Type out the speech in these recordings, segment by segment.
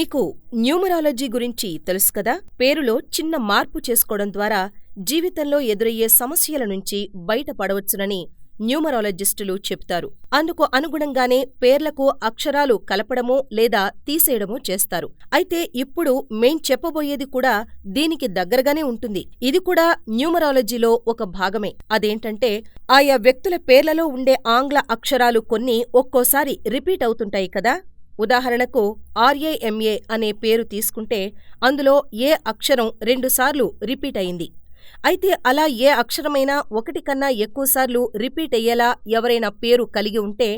మీకు న్యూమరాలజీ గురించి తెలుసు కదా? పేరులో చిన్న మార్పు చేసుకోవడం ద్వారా జీవితంలో ఎదురయ్యే సమస్యల నుంచి బయటపడవచ్చునని న్యూమరాలజిస్టులు చెప్తారు. అందుకు అనుగుణంగానే పేర్లకు అక్షరాలు కలపడమో లేదా తీసేయడమో చేస్తారు. అయితే ఇప్పుడు మేం చెప్పబోయేది కూడా దీనికి దగ్గరగానే ఉంటుంది. ఇది కూడా న్యూమరాలజీలో ఒక భాగమే. అదేంటంటే ఆయా వ్యక్తుల పేర్లలో ఉండే ఆంగ్ల అక్షరాలు కొన్ని ఒక్కోసారి రిపీట్ అవుతుంటాయి కదా? ఉదాహరణకు ఆర్ఏఎంఏ అనే పేరు తీసుకుంటే అందులో ఏ అక్షరం రెండుసార్లు రిపీట్ అయింది. అయితే అలా ఏ అక్షరమైనా ఒకటి కన్నా ఎక్కువసార్లు రిపీట్ అయ్యేలా ఎవరైనా పేరు కలిగి ఉంటే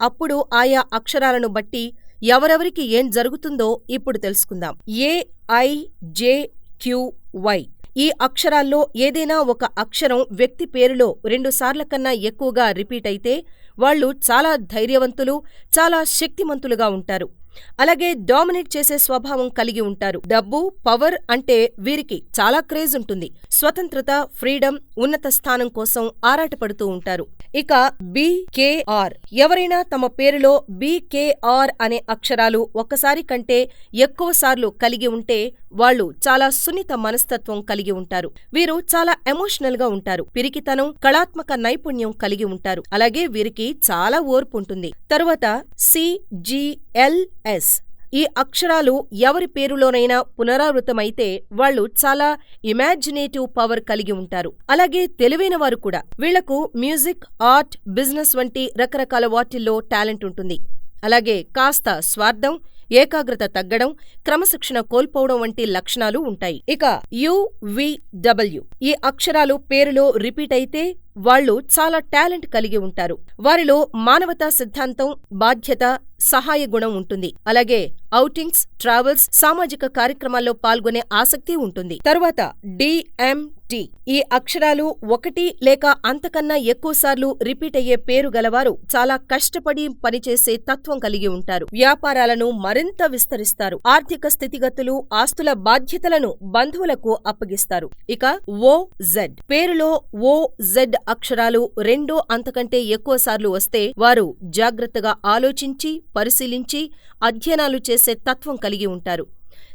అప్పుడు ఆయా అక్షరాలను బట్టి ఎవరెవరికి ఏం జరుగుతుందో ఇప్పుడు తెలుసుకుందాం. A I J Q Y E అక్షరాల్లో ఏదైనా ఒక అక్షరం వ్యక్తి పేరులో రెండుసార్ల కన్నా ఎక్కువగా రిపీట్ అయితే వాళ్ళు చాలా ధైర్యవంతులు చాలా శక్తిమంతులుగా ఉంటారు. అలాగే డామినేట్ చేసే స్వభావం కలిగి ఉంటారు. డబ్బు పవర్ అంటే వీరికి చాలా క్రేజ్ ఉంటుంది. స్వతంత్రత ఫ్రీడమ్ ఉన్నత స్థానం కోసం ఆరాటపడుతూ ఉంటారు. ఇక బికేఆర్ ఎవరైనా తమ పేరులో బికేఆర్ అనే అక్షరాలు ఒక్కసారి కంటే ఎక్కువ సార్లు కలిగి ఉంటే వాళ్ళు చాలా సున్నిత మనస్తత్వం కలిగి ఉంటారు. వీరు చాలా ఎమోషనల్గా ఉంటారు. పిరికితనం కళాత్మక నైపుణ్యం కలిగి ఉంటారు. అలాగే వీరికి చాలా ఓర్పు ఉంటుంది. తరువాత సిజిఎల్ఎస్ ఈ అక్షరాలు ఎవరి పేరులోనైనా పునరావృతమైతే వాళ్ళు చాలా ఇమాజినేటివ్ పవర్ కలిగి ఉంటారు. అలాగే తెలివైన వారు కూడా. వీళ్ళకు మ్యూజిక్ ఆర్ట్ బిజినెస్ వంటి రకరకాల వాటిల్లో టాలెంట్ ఉంటుంది. అలాగే కాస్త స్వార్థం ఏకాగ్రత తగ్గడం క్రమశిక్షణ కోల్పోవడం వంటి లక్షణాలు ఉంటాయి. ఇక యువిడబ్ల్యూ. ఈ అక్షరాలు పేరులో రిపీట్ అయితే వాళ్ళు చాలా టాలెంట్ కలిగి ఉంటారు. వారిలో మానవతా సిద్ధాంతం బాధ్యత సహాయ గుణం ఉంటుంది. అలాగే ఔటింగ్స్ ట్రావెల్స్ సామాజిక కార్యక్రమాల్లో పాల్గొనే ఆసక్తి ఉంటుంది. తరువాత డిఎంటి ఈ అక్షరాలు ఒకటి లేక అంతకన్నా ఎక్కువసార్లు రిపీట్ అయ్యే పేరు గలవారు చాలా కష్టపడి పనిచేసే తత్వం కలిగి ఉంటారు. వ్యాపారాలను మరింత విస్తరిస్తారు. ఆర్థిక స్థితిగతులు ఆస్తుల బాధ్యతలను బంధువులకు అప్పగిస్తారు. ఇక ఓ జెడ్. పేరులో ఓ జెడ్ అక్షరాలు రెండో అంతకంటే ఎక్కువసార్లు వస్తే వారు జాగ్రత్తగా ఆలోచించి పరిశీలించి అధ్యయనాలు చేసే తత్వం కలిగి ఉంటారు.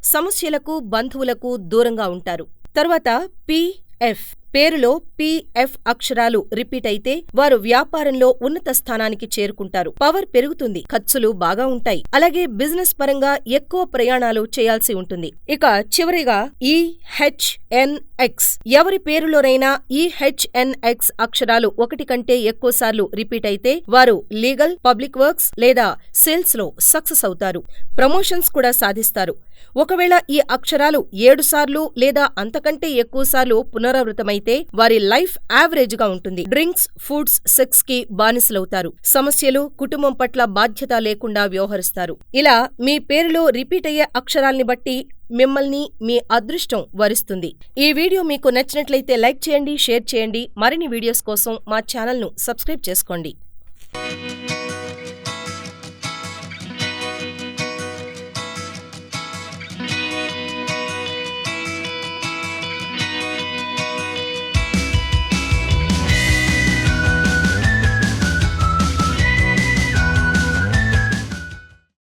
సమస్యలకు బంధువులకు దూరంగా ఉంటారు. తర్వాత పి ఎఫ్. పేరులో పిఎఫ్ అక్షరాలు రిపీట్ అయితే వారు వ్యాపారంలో ఉన్నత స్థానానికి చేరుకుంటారు. పవర్ పెరుగుతుంది ఖర్చులు బాగా ఉంటాయి. అలాగే బిజినెస్ పరంగా ఎక్కువ ప్రయాణాలు చేయాల్సి ఉంటుంది. ఇక చివరిగా ఈ హెచ్ఎన్ఎక్స్ ఎవరి పేరులోనైనా ఈహెచ్ఎన్ఎక్స్ అక్షరాలు ఒకటి కంటే ఎక్కువ సార్లు రిపీట్ అయితే వారు లీగల్ పబ్లిక్ వర్క్స్ లేదా సేల్స్లో సక్సెస్ అవుతారు. ప్రమోషన్స్ కూడా సాధిస్తారు. ఒకవేళ ఈ అక్షరాలు ఏడు సార్లు లేదా అంతకంటే ఎక్కువ సార్లు అయితే వారి లైఫ్ యావరేజ్గా ఉంటుంది. డ్రింక్స్ ఫుడ్స్ సెక్స్కి బానిసలవుతారు. సమస్యలు కుటుంబం పట్ల బాధ్యత లేకుండా వ్యవహరిస్తారు. ఇలా మీ పేరులో రిపీట్ అయ్యే అక్షరాల్ని బట్టి మిమ్మల్ని మీ అదృష్టం వరిస్తుంది. ఈ వీడియో మీకు నచ్చినట్లయితే లైక్ చేయండి షేర్ చేయండి. మరిన్ని వీడియోస్ కోసం మా ఛానల్ను సబ్స్క్రైబ్ చేసుకోండి.